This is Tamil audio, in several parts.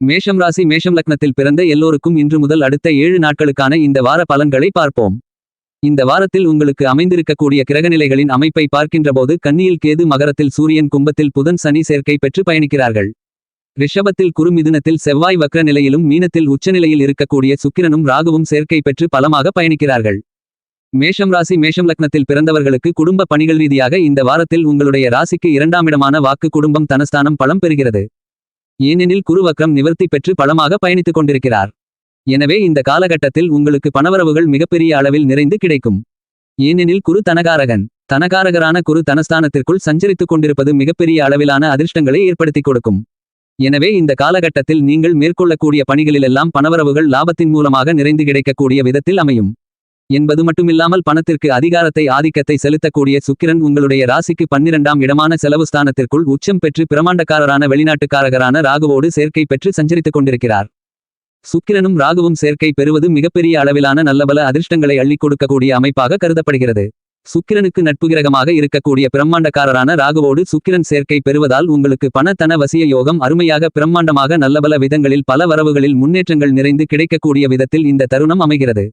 மேஷம் ராசி மேஷம் லக்னத்தில் பிறந்த எல்லோருக்கும் இன்று முதல் அடுத்த ஏழு நாட்களுக்கான இந்த வார பலன்களை பார்ப்போம். இந்த வாரத்தில் உங்களுக்கு அமைந்திருக்கக்கூடிய கிரகநிலைகளின் அமைப்பை பார்க்கின்றபோது கன்னியில் கேது மகரத்தில் சூரியன் கும்பத்தில் புதன் சனி சேர்க்கை பெற்று பயணிக்கிறார்கள். ரிஷபத்தில் குறுமிதுனத்தில் செவ்வாய் வக்ர நிலையிலும் மீனத்தில் உச்சநிலையில் இருக்கக்கூடிய சுக்கிரனும் ராகுவும் சேர்க்கை பெற்று பலமாக பயணிக்கிறார்கள். மேஷம் ராசி மேஷம் லக்னத்தில் பிறந்தவர்களுக்கு குடும்ப பணிகள் ரீதியாக இந்த வாரத்தில் உங்களுடைய ராசிக்கு இரண்டாம் இடமான வாக்கு குடும்பம் தனஸ்தானம் பலம் பெறுகிறது. ஏனெனில் குருவக்கம் நிவர்த்தி பெற்று பலமாக பயணித்துக் கொண்டிருக்கிறார். எனவே இந்த காலகட்டத்தில் உங்களுக்கு பணவரவுகள் மிகப்பெரிய அளவில் நிறைந்து கிடைக்கும். ஏனெனில் குரு தனகாரகன். தனகாரகரான குரு தனஸ்தானத்திற்குள் சஞ்சரித்துக் கொண்டிருப்பது மிகப்பெரிய அளவிலான அதிர்ஷ்டங்களை ஏற்படுத்திக் கொடுக்கும். எனவே இந்த காலகட்டத்தில் நீங்கள் மேற்கொள்ளக்கூடிய பணிகளிலெல்லாம் பணவரவுகள் லாபத்தின் மூலமாக நிறைந்து கிடைக்கக்கூடிய விதத்தில் அமையும். என்பது மட்டுமில்லாமல் பணத்திற்கு அதிகாரத்தை ஆதிக்கத்தை செலுத்தக்கூடிய சுக்கிரன் உங்களுடைய ராசிக்கு பன்னிரண்டாம் இடமான செலவு ஸ்தானத்திற்குள் உச்சம் பெற்று பிரமாண்டக்காரரான வெளிநாட்டுக்காரகரான ராகுவோடு சேர்க்கை பெற்று சஞ்சரித்துக் கொண்டிருக்கிறார். சுக்கிரனும் ராகுவும் சேர்க்கை பெறுவது மிகப்பெரிய அளவிலான நல்லபல அதிர்ஷ்டங்களை அள்ளிக் கொடுக்கக்கூடிய அமைப்பாக கருதப்படுகிறது. சுக்கிரனுக்கு நட்பு கிரகமாக இருக்கக்கூடிய பிரம்மாண்டக்காரரான ராகுவோடு சுக்கிரன் சேர்க்கை பெறுவதால் உங்களுக்கு பணத்தன வசிய யோகம் அருமையாக பிரம்மாண்டமாக நல்லபல விதங்களில் பல வரவுகளில் முன்னேற்றங்கள் நிறைந்து கிடைக்கக்கூடிய விதத்தில் இந்த தருணம் அமைகிறது.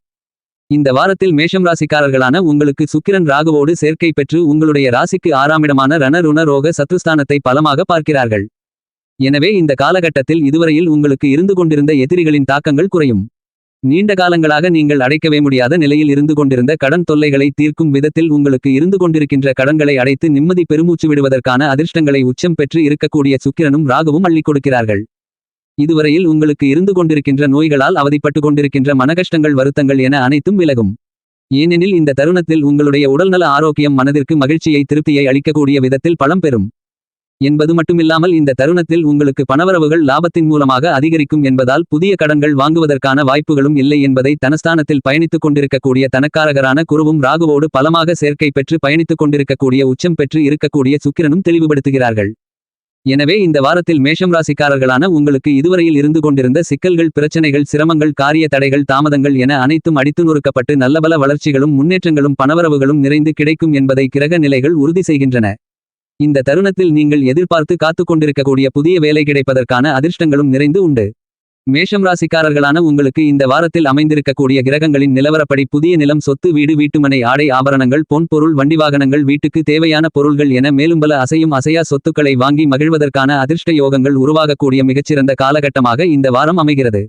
இந்த வாரத்தில் மேஷம் ராசிக்காரர்களான உங்களுக்கு சுக்கிரன் ராகுவோடு சேர்க்கை பெற்று உங்களுடைய ராசிக்கு ஆறாமிடமான ரண ருண ரோக சத்ருஸ்தானத்தை பலமாக பார்க்கிறார்கள். எனவே இந்த காலகட்டத்தில் இதுவரையில் உங்களுக்கு இருந்து கொண்டிருந்த எதிரிகளின் தாக்கங்கள் குறையும். நீண்ட காலங்களாக நீங்கள் அடைக்கவே முடியாத நிலையில் இருந்து கொண்டிருந்த கடன் தொல்லைகளை தீர்க்கும் விதத்தில் உங்களுக்கு இருந்து கொண்டிருக்கின்ற கடன்களை அடைத்து நிம்மதி பெருமூச்சு விடுவதற்கான அதிர்ஷ்டங்களை உச்சம் பெற்று இருக்கக்கூடிய சுக்கிரனும் ராகுவும் அள்ளிக் கொடுக்கிறார்கள். இதுவரையில் உங்களுக்கு இருந்து கொண்டிருக்கின்ற நோய்களால் அவதிப்பட்டு கொண்டிருக்கின்ற மனகஷ்டங்கள் வருத்தங்கள் என அனைத்தும் விலகும். ஏனெனில் இந்த தருணத்தில் உங்களுடைய உடல்நல ஆரோக்கியம் மனதிற்கு மகிழ்ச்சியை திருப்தியை அளிக்கக்கூடிய விதத்தில் பலம் பெறும். என்பது மட்டுமில்லாமல் இந்த தருணத்தில் உங்களுக்கு பணவரவுகள் லாபத்தின் மூலமாக அதிகரிக்கும் என்பதால் புதிய கடன்கள் வாங்குவதற்கான வாய்ப்புகளும் இல்லை என்பதை தனஸ்தானத்தில் பயணித்துக் கொண்டிருக்கக்கூடிய தனக்காரகரான குருவும் ராகுவோடு பலமாக சேர்க்கை பெற்று பயணித்துக் கொண்டிருக்கக்கூடிய உச்சம் பெற்று இருக்கக்கூடிய சுக்கிரனும் தெளிவுபடுத்துகிறார்கள். எனவே இந்த வாரத்தில் மேஷம் ராசிக்காரர்களான உங்களுக்கு இதுவரையில் இருந்து கொண்டிருந்த சிக்கல்கள் பிரச்சனைகள் சிரமங்கள் காரிய தடைகள் தாமதங்கள் என அனைத்தும் அடித்து நொறுக்கப்பட்டு நல்லபல வளர்ச்சிகளும் முன்னேற்றங்களும் பணவரவுகளும் நிறைந்து கிடைக்கும் என்பதை கிரக நிலைகள் உறுதி செய்கின்றன. இந்த தருணத்தில் நீங்கள் எதிர்பார்த்து காத்துக் கொண்டிருக்கக்கூடிய புதிய வேலை கிடைப்பதற்கான அதிர்ஷ்டங்களும் நிறைந்து உண்டு. மேஷம் ராசிக்காரர்களான உங்களுக்கு இந்த வாரத்தில் அமைந்திருக்கக்கூடிய கிரகங்களின் நிலவரப்படி புதிய நிலம் சொத்து வீடு வீட்டுமனை ஆடை ஆபரணங்கள் பொன் பொருள் வண்டி வாகனங்கள் வீட்டுக்கு தேவையான பொருள்கள் என மேலும் பல அசையும் அசையா சொத்துக்களை வாங்கி மகிழ்வதற்கான அதிர்ஷ்ட யோகங்கள் உருவாகக்கூடிய மிகச்சிறந்த காலகட்டமாக இந்த வாரம் அமைகிறது.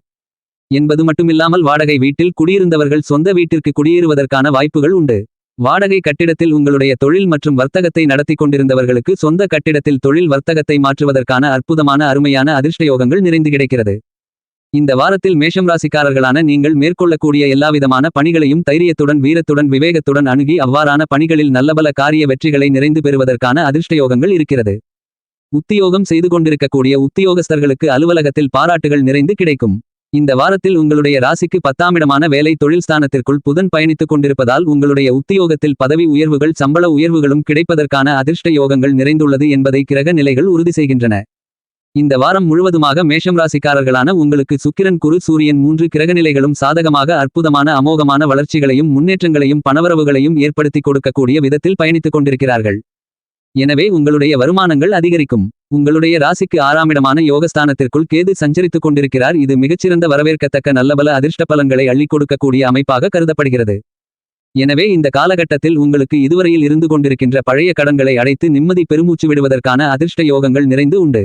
என்பது மட்டுமில்லாமல் வாடகை வீட்டில் குடியிருந்தவர்கள் சொந்த வீட்டிற்கு குடியேறுவதற்கான வாய்ப்புகள் உண்டு. வாடகை கட்டிடத்தில் உங்களுடைய தொழில் மற்றும் வர்த்தகத்தை நடத்தி கொண்டிருந்தவர்களுக்கு சொந்த கட்டிடத்தில் தொழில் வர்த்தகத்தை மாற்றுவதற்கான அற்புதமான அருமையான அதிர்ஷ்ட யோகங்கள் நிறைந்து கிடைக்கிறது. இந்த வாரத்தில் மேஷம் ராசிக்காரர்களான நீங்கள் மேற்கொள்ளக்கூடிய எல்லாவிதமான பணிகளையும் தைரியத்துடன் வீரத்துடன் விவேகத்துடன் அணுகி அவ்வாறான பணிகளில் நல்லபல காரிய வெற்றிகளை நிறைந்து பெறுவதற்கான அதிர்ஷ்டயோகங்கள் இருக்கிறது. உத்தியோகம் செய்து கொண்டிருக்கக்கூடிய உத்தியோகஸ்தர்களுக்கு அலுவலகத்தில் பாராட்டுகள் நிறைந்து கிடைக்கும். இந்த வாரத்தில் உங்களுடைய ராசிக்கு பத்தாமிடமான வேலை தொழில் ஸ்தானத்திற்குள் புதன் பயணித்துக் கொண்டிருப்பதால் உங்களுடைய உத்தியோகத்தில் பதவி உயர்வுகள் சம்பள உயர்வுகளும் கிடைப்பதற்கான அதிர்ஷ்ட யோகங்கள் நிறைந்துள்ளது என்பதை கிரக நிலைகள் உறுதி செய்கின்றன. இந்த வாரம் முழுவதுமாக மேஷம் ராசிக்காரர்களான உங்களுக்கு சுக்கிரன் குரு சூரியன் மூன்று கிரகநிலைகளும் சாதகமாக அற்புதமான அமோகமான வளர்ச்சிகளையும் முன்னேற்றங்களையும் பணவரவுகளையும் ஏற்படுத்தி கொடுக்கக்கூடிய விதத்தில் பயணித்துக் கொண்டிருக்கிறார்கள். எனவே உங்களுடைய வருமானங்கள் அதிகரிக்கும். உங்களுடைய ராசிக்கு ஆறாமிடமான யோகஸ்தானத்திற்குள் கேது சஞ்சரித்துக் கொண்டிருக்கிறார். இது மிகச்சிறந்த வரவேற்கத்தக்க நல்லபல அதிர்ஷ்ட பலன்களை அள்ளிக் கொடுக்கக்கூடிய அமைப்பாக கருதப்படுகிறது. எனவே இந்த காலகட்டத்தில் உங்களுக்கு இதுவரையில் இருந்து கொண்டிருக்கின்ற பழைய கடன்களை அடைத்து நிம்மதி பெருமூச்சு விடுவதற்கான அதிர்ஷ்ட யோகங்கள் நிறைந்து உண்டு.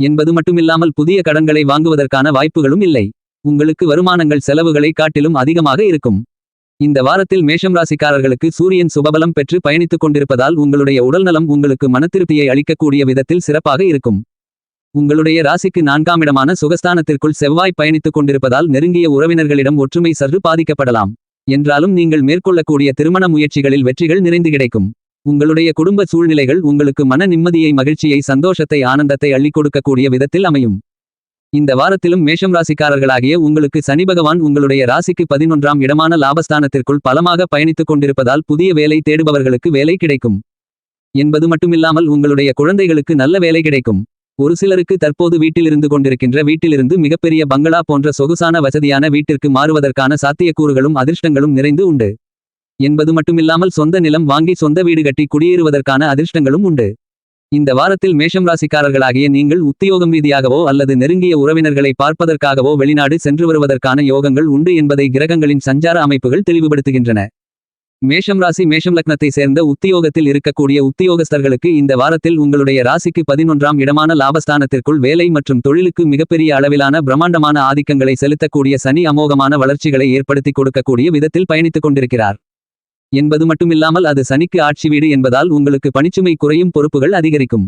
என்பது மட்டுமில்லாமல் புதிய கடன்களை வாங்குவதற்கான வாய்ப்புகளும் இல்லை. உங்களுக்கு வருமானங்கள் செலவுகளை காட்டிலும் அதிகமாக இருக்கும். இந்த வாரத்தில் மேஷம் ராசிக்காரர்களுக்கு சூரியன் சுபபலம் பெற்று பயணித்துக் கொண்டிருப்பதால் உங்களுடைய உடல்நலம் உங்களுக்கு மனத்திருப்தியை அளிக்கக்கூடிய விதத்தில் சிறப்பாக இருக்கும். உங்களுடைய ராசிக்கு நான்காம் இடமான சுகஸ்தானத்திற்குள் செவ்வாய் பயணித்துக் கொண்டிருப்பதால் நெருங்கிய உறவினர்களிடம் ஒற்றுமை சற்று பாதிக்கப்படலாம். என்றாலும் நீங்கள் மேற்கொள்ளக்கூடிய திருமண முயற்சிகளில் வெற்றிகள் நிறைந்து கிடைக்கும். உங்களுடைய குடும்ப சூழ்நிலைகள் உங்களுக்கு மன நிம்மதியை மகிழ்ச்சியை சந்தோஷத்தை ஆனந்தத்தை அள்ளிக் கொடுக்கக்கூடிய விதத்தில் அமையும். இந்த வாரத்திலும் மேஷம் ராசிக்காரர்களாகிய உங்களுக்கு சனி பகவான் உங்களுடைய ராசிக்கு பதினொன்றாம் இடமான லாபஸ்தானத்திற்குள் பலமாக பயணித்துக் கொண்டிருப்பதால் புதிய வேலை தேடுபவர்களுக்கு வேலை கிடைக்கும். என்பது மட்டுமில்லாமல் உங்களுடைய குழந்தைகளுக்கு நல்ல வேலை கிடைக்கும். ஒரு சிலருக்கு தற்போது வீட்டிலிருந்து கொண்டிருக்கின்ற வீட்டிலிருந்து மிகப்பெரிய பங்களா போன்ற சொகுசான வசதியான வீட்டிற்கு மாறுவதற்கான சாத்தியக்கூறுகளும் அதிர்ஷ்டங்களும் நிறைந்து உண்டு. என்பது மட்டுமில்லாமல் சொந்த நிலம் வாங்கி சொந்த வீடு கட்டி குடியேறுவதற்கான அதிர்ஷ்டங்களும் உண்டு. இந்த வாரத்தில் மேஷம் ராசிக்காரர்களாகிய நீங்கள் உத்தியோகம் ரீதியாகவோ அல்லது நெருங்கிய உறவினர்களை பார்ப்பதற்காகவோ வெளிநாடு சென்று வருவதற்கான யோகங்கள் உண்டு என்பதை கிரகங்களின் சஞ்சார அமைப்புகள் தெளிவுபடுத்துகின்றன. மேஷம் ராசி மேஷம் லக்னத்தை சேர்ந்த உத்தியோகத்தில் இருக்கக்கூடிய உத்தியோகஸ்தர்களுக்கு இந்த வாரத்தில் உங்களுடைய ராசிக்கு பதினொன்றாம் இடமான லாபஸ்தானத்திற்குள் வேலை மற்றும் தொழிலுக்கு மிகப்பெரிய அளவிலான பிரம்மாண்டமான ஆதிக்கங்களை செலுத்தக்கூடிய சனி அமோகமான வளர்ச்சிகளை ஏற்படுத்தி கொடுக்கக்கூடிய விதத்தில் பயணித்துக் கொண்டிருக்கிறார். என்பது மட்டுமில்லாமல் அது சனிக்கு ஆட்சி வீடு என்பதால் உங்களுக்கு பணிச்சுமை குறையும் பொறுப்புகள் அதிகரிக்கும்.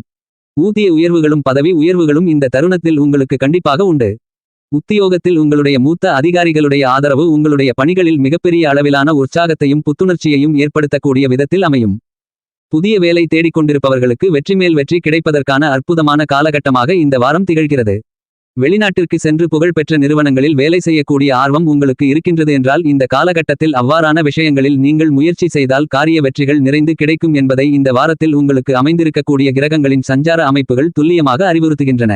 ஊதிய உயர்வுகளும் பதவி உயர்வுகளும் இந்த தருணத்தில் உங்களுக்கு கண்டிப்பாக உண்டு. உத்தியோகத்தில் உங்களுடைய மூத்த அதிகாரிகளுடைய ஆதரவு உங்களுடைய பணிகளில் மிகப்பெரிய அளவிலான உற்சாகத்தையும் புத்துணர்ச்சியையும் ஏற்படுத்தக்கூடிய விதத்தில் அமையும். புதிய வேலை தேடிக் கொண்டிருப்பவர்களுக்கு வெற்றிமேல் வெற்றி கிடைப்பதற்கான அற்புதமான காலகட்டமாக இந்த வாரம் திகழ்கிறது. வெளிநாட்டிற்கு சென்று புகழ்பெற்ற நிறுவனங்களில் வேலை செய்யக்கூடிய ஆர்வம் உங்களுக்கு இருக்கின்றது என்றால் இந்த காலகட்டத்தில் அவ்வாறான விஷயங்களில் நீங்கள் முயற்சி செய்தால் காரிய வெற்றிகள் நிறைந்து கிடைக்கும் என்பதை இந்த வாரத்தில் உங்களுக்கு அமைந்திருக்கக்கூடிய கிரகங்களின் சஞ்சார அமைப்புகள் துல்லியமாக அறிவுறுத்துகின்றன.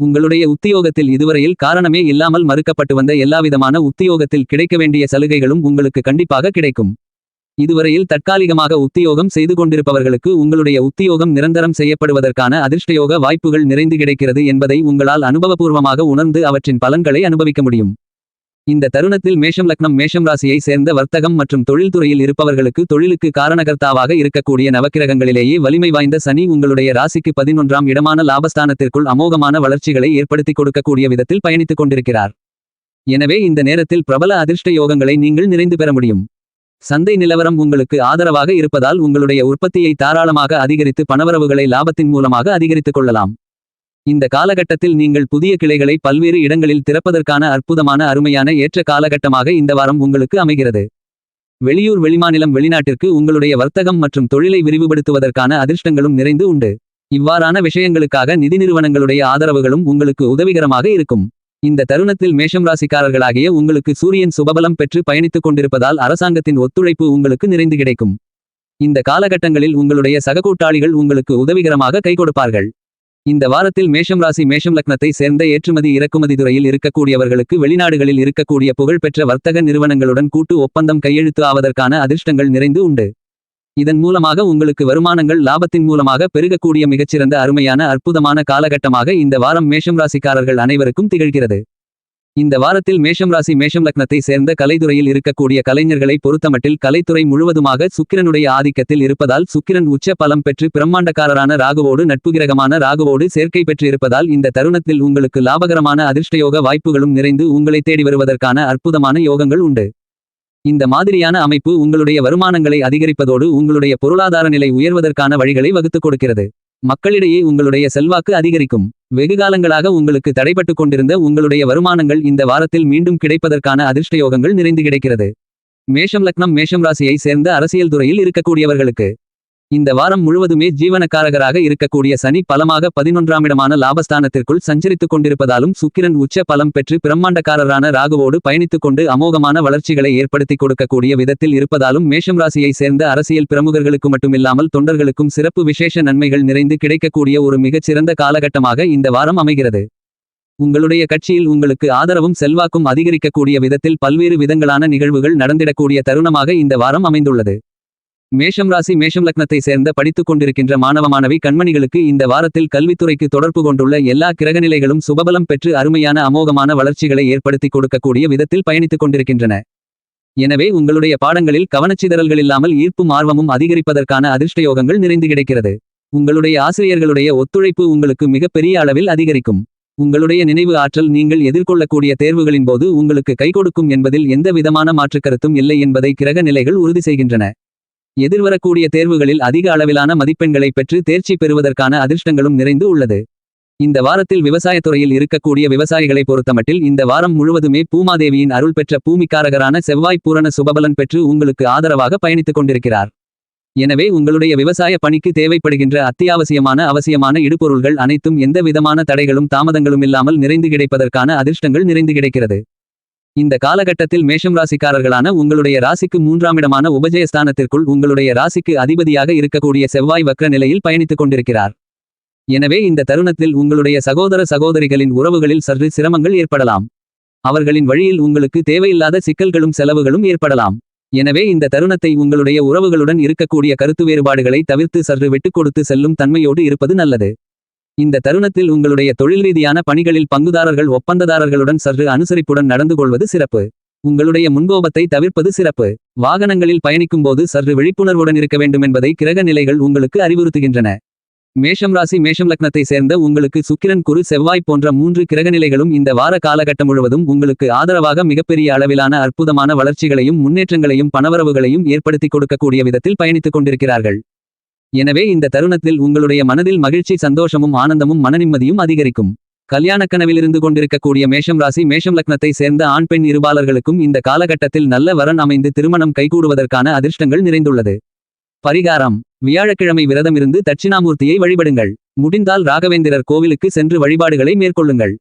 உங்களுடைய உத்தியோகத்தில் இதுவரையில் காரணமே இல்லாமல் மறுக்கப்பட்டு வந்த எல்லாவிதமான உத்தியோகத்தில் கிடைக்க வேண்டிய சலுகைகளும் உங்களுக்கு கண்டிப்பாக கிடைக்கும். இதுவரையில் தற்காலிகமாக உத்தியோகம் செய்து கொண்டிருப்பவர்களுக்கு உங்களுடைய உத்தியோகம் நிரந்தரம் செய்யப்படுவதற்கான அதிர்ஷ்டயோக வாய்ப்புகள் நிறைந்து கிடைக்கிறது என்பதை உங்களால் அனுபவபூர்வமாக உணர்ந்து அவற்றின் பலன்களை அனுபவிக்க முடியும். இந்த தருணத்தில் மேஷம் லக்னம் மேஷம் ராசியை சேர்ந்த வர்த்தகம் மற்றும் தொழில்துறையில் இருப்பவர்களுக்கு தொழிலுக்கு காரணகர்த்தாவாக இருக்கக்கூடிய நவக்கிரகங்களிலேயே வலிமை வாய்ந்த சனி உங்களுடைய ராசிக்கு பதினொன்றாம் இடமான லாபஸ்தானத்திற்குள் அமோகமான வளர்ச்சிகளை ஏற்படுத்தி கொடுக்கக்கூடிய விதத்தில் பயணித்துக் கொண்டிருக்கிறார். எனவே இந்த நேரத்தில் பிரபல அதிர்ஷ்ட யோகங்களை நீங்கள் நிறைந்து பெற முடியும். சந்தை நிலவரம் உங்களுக்கு ஆதரவாக இருப்பதால் உங்களுடைய உற்பத்தியை தாராளமாக அதிகரித்து பணவரவுகளை லாபத்தின் மூலமாக அதிகரித்துக் கொள்ளலாம். இந்த காலகட்டத்தில் நீங்கள் புதிய கிளைகளை பல்வேறு இடங்களில் திறப்பதற்கான அற்புதமான அருமையான ஏற்ற காலகட்டமாக இந்த வாரம் உங்களுக்கு அமைகிறது. வெளியூர் வெளிமாநிலம் வெளிநாட்டிற்கு உங்களுடைய வர்த்தகம் மற்றும் தொழிலை விரிவுபடுத்துவதற்கான அதிர்ஷ்டங்களும் நிறைந்து உண்டு. இவ்வாறான விஷயங்களுக்காக நிதி நிறுவனங்களுடைய ஆதரவுகளும் உங்களுக்கு உதவிகரமாக இருக்கும். இந்த தருணத்தில் மேஷம் ராசிக்காரர்களாகிய உங்களுக்கு சூரியன் சுபபலம் பெற்று பயணித்துக் கொண்டிருப்பதால் அரசாங்கத்தின் ஒத்துழைப்பு உங்களுக்கு நிறைந்து கிடைக்கும். இந்த காலகட்டங்களில் உங்களுடைய சகக்கூட்டாளிகள் உங்களுக்கு உதவிகரமாக கை கொடுப்பார்கள். இந்த வாரத்தில் மேஷம் ராசி மேஷம் லக்னத்தை சேர்ந்த ஏற்றுமதி இறக்குமதி துறையில் இருக்கக்கூடியவர்களுக்கு வெளிநாடுகளில் இருக்கக்கூடிய புகழ்பெற்ற வர்த்தக நிறுவனங்களுடன் கூட்டு ஒப்பந்தம் கையெழுத்து ஆவதற்கான அதிர்ஷ்டங்கள் நிறைந்து உண்டு. இதன் மூலமாக உங்களுக்கு வருமானங்கள் லாபத்தின் மூலமாக பெருகக்கூடிய மிகச்சிறந்த அருமையான அற்புதமான காலகட்டமாக இந்த வாரம் மேஷம் ராசிக்காரர்கள் அனைவருக்கும் திகழ்கிறது. இந்த வாரத்தில் மேஷம் ராசி மேஷம் லக்னத்தை சேர்ந்த கலைத்துறையில் இருக்கக்கூடிய கலைஞர்களை பொறுத்தமட்டில் கலைத்துறை முழுவதுமாக சுக்கிரனுடைய ஆதிக்கத்தில் இருப்பதால் சுக்கிரன் உச்ச பலம் பெற்று பிரம்மாண்டக்காரரான ராகுவோடு நட்புகிரகமான ராகுவோடு சேர்க்கை பெற்று இருப்பதால் இந்த தருணத்தில் உங்களுக்கு லாபகரமான அதிர்ஷ்டயோக வாய்ப்புகளும் நிறைந்து உங்களை தேடி வருவதற்கான அற்புதமான யோகங்கள் உண்டு. இந்த மாதிரியான அமைப்பு உங்களுடைய வருமானங்களை அதிகரிப்பதோடு உங்களுடைய பொருளாதார நிலை உயர்வதற்கான வழிகளை வகுத்துக் கொடுக்கிறது. மக்களிடையே உங்களுடைய செல்வாக்கு அதிகரிக்கும். வெகுகாலங்களாக உங்களுக்கு தடைபட்டு கொண்டிருந்த உங்களுடைய வருமானங்கள் இந்த வாரத்தில் மீண்டும் கிடைப்பதற்கான அதிர்ஷ்டயோகங்கள் நிறைந்து கிடைக்கிறது. மேஷம் லக்னம் மேஷம் ராசியை சேர்ந்த அரசியல் துறையில் இருக்கக்கூடியவர்களுக்கு இந்த வாரம் முழுவதுமே ஜீவனக்காரகராக இருக்கக்கூடிய சனி பலமாக பதினொன்றாம் இடமான லாபஸ்தானத்திற்குள் சஞ்சரித்துக் கொண்டிருப்பதாலும் சுக்கிரன் உச்ச பலம் பெற்று பிரம்மாண்டக்காரரான ராகுவோடு பயணித்துக் கொண்டு அமோகமான வளர்ச்சிகளை ஏற்படுத்தி கொடுக்கக்கூடிய விதத்தில் இருப்பதாலும் மேஷம் ராசியை சேர்ந்த அரசியல் பிரமுகர்களுக்கு மட்டுமில்லாமல் தொண்டர்களுக்கும் சிறப்பு விசேஷ நன்மைகள் நிறைந்து கிடைக்கக்கூடிய ஒரு மிகச்சிறந்த காலகட்டமாக இந்த வாரம் அமைகிறது. உங்களுடைய கட்சியில் உங்களுக்கு ஆதரவும் செல்வாக்கும் அதிகரிக்கக்கூடிய விதத்தில் பல்வேறு விதங்களான நிகழ்வுகள் நடந்திடக்கூடிய தருணமாக இந்த வாரம் அமைந்துள்ளது. மேஷம் ராசி மேஷம் லக்னத்தை சேர்ந்த படித்துக் கொண்டிருக்கின்ற மாணவ மாணவி கண்மணிகளுக்கு இந்த வாரத்தில் கல்வித்துறைக்கு தொடர்பு கொண்டுள்ள எல்லா கிரகநிலைகளும் சுபபலம் பெற்று அருமையான அமோகமான வளர்ச்சிகளை ஏற்படுத்தி கொடுக்கக்கூடிய விதத்தில் பயணித்துக் கொண்டிருக்கின்றன. எனவே உங்களுடைய பாடங்களில் கவனச்சிதறல்கள் இல்லாமல் ஈர்ப்பும் ஆர்வமும் அதிகரிப்பதற்கான அதிர்ஷ்டயோகங்கள் நிறைந்து கிடைக்கிறது. உங்களுடைய ஆசிரியர்களுடைய ஒத்துழைப்பு உங்களுக்கு மிகப்பெரிய அளவில் அதிகரிக்கும். உங்களுடைய நினைவு ஆற்றல் நீங்கள் எதிர்கொள்ளக்கூடிய தேர்வுகளின் போது உங்களுக்கு கை கொடுக்கும் என்பதில் எந்த விதமான மாற்றுக்கருத்தும் இல்லை என்பதை கிரக நிலைகள் உறுதி செய்கின்றன. எதிர்வரக்கூடிய தேர்வுகளில் அதிக அளவிலான மதிப்பெண்களை பெற்று தேர்ச்சி பெறுவதற்கான அதிர்ஷ்டங்களும் நிறைந்து உள்ளது. இந்த வாரத்தில் விவசாயத்துறையில் இருக்கக்கூடிய விவசாயிகளை பொறுத்தமட்டில் இந்த வாரம் முழுவதுமே பூமாதேவியின் அருள் பெற்ற பூமிக்காரகரான செவ்வாய் பூரண சுபபலன் பெற்று உங்களுக்கு ஆதரவாக பயணித்துக் கொண்டிருக்கிறார். எனவே உங்களுடைய விவசாய பணிக்கு தேவைப்படுகின்ற அத்தியாவசியமான அவசியமான இடுபொருள்கள் அனைத்தும் எந்த விதமான தடைகளும் தாமதங்களும் இல்லாமல் நிறைந்து கிடைப்பதற்கான அதிர்ஷ்டங்கள் நிறைந்து கிடைக்கிறது. இந்த காலகட்டத்தில் மேஷம் ராசிக்காரர்களான உங்களுடைய ராசிக்கு மூன்றாம் இடமான உபஜயஸ்தானத்திற்குள் உங்களுடைய ராசிக்கு அதிபதியாக இருக்கக்கூடிய செவ்வாய் வக்ர நிலையில் பயணித்துக் கொண்டிருக்கிறார். எனவே இந்த தருணத்தில் உங்களுடைய சகோதர சகோதரிகளின் உறவுகளில் சற்று சிரமங்கள் ஏற்படலாம். அவர்களின் வழியில் உங்களுக்கு தேவையில்லாத சிக்கல்களும் செலவுகளும் ஏற்படலாம். எனவே இந்த தருணத்தை உங்களுடைய உறவுகளுடன் இருக்கக்கூடிய கருத்து வேறுபாடுகளை தவிர்த்து சற்று விட்டுக் கொடுத்து செல்லும் தன்மையோடு இருப்பது நல்லது. இந்த தருணத்தில் உங்களுடைய தொழில் ரீதியான பணிகளில் பங்குதாரர்கள் ஒப்பந்ததாரர்களுடன் சற்று அனுசரிப்புடன் நடந்து கொள்வது சிறப்பு. உங்களுடைய முன்கோபத்தை தவிர்ப்பது சிறப்பு. வாகனங்களில் பயணிக்கும்போது சற்று விழிப்புணர்வுடன் இருக்க வேண்டும் என்பதை கிரக நிலைகள் உங்களுக்கு அறிவுறுத்துகின்றன. மேஷம் ராசி மேஷம் லக்னத்தை சேர்ந்த உங்களுக்கு சுக்கிரன் குரு செவ்வாய் போன்ற மூன்று கிரகநிலைகளும் இந்த வார காலகட்டம் முழுவதும் உங்களுக்கு ஆதரவாக மிகப்பெரிய அளவிலான அற்புதமான வளர்ச்சிகளையும் முன்னேற்றங்களையும் பணவரவுகளையும் ஏற்படுத்திக் கொடுக்கக்கூடிய விதத்தில் பயணித்துக் கொண்டிருக்கிறார்கள். எனவே இந்த தருணத்தில் உங்களுடைய மனதில் மகிழ்ச்சி சந்தோஷமும் ஆனந்தமும் மனநிம்மதியும் அதிகரிக்கும். கல்யாணக்கனவிலிருந்து கொண்டிருக்கக்கூடிய மேஷம் ராசி மேஷம் லக்னத்தை சேர்ந்த ஆண் பெண் இருபாலர்களுக்கும் இந்த காலகட்டத்தில் நல்ல வரன் அமைந்து திருமணம் கைகூடுவதற்கான அதிர்ஷ்டங்கள் நிறைந்துள்ளது. பரிகாரம். வியாழக்கிழமை விரதமிருந்து தட்சிணாமூர்த்தியை வழிபடுங்கள். முடிந்தால் ராகவேந்திரர் கோவிலுக்கு சென்று வழிபாடுகளை மேற்கொள்ளுங்கள்.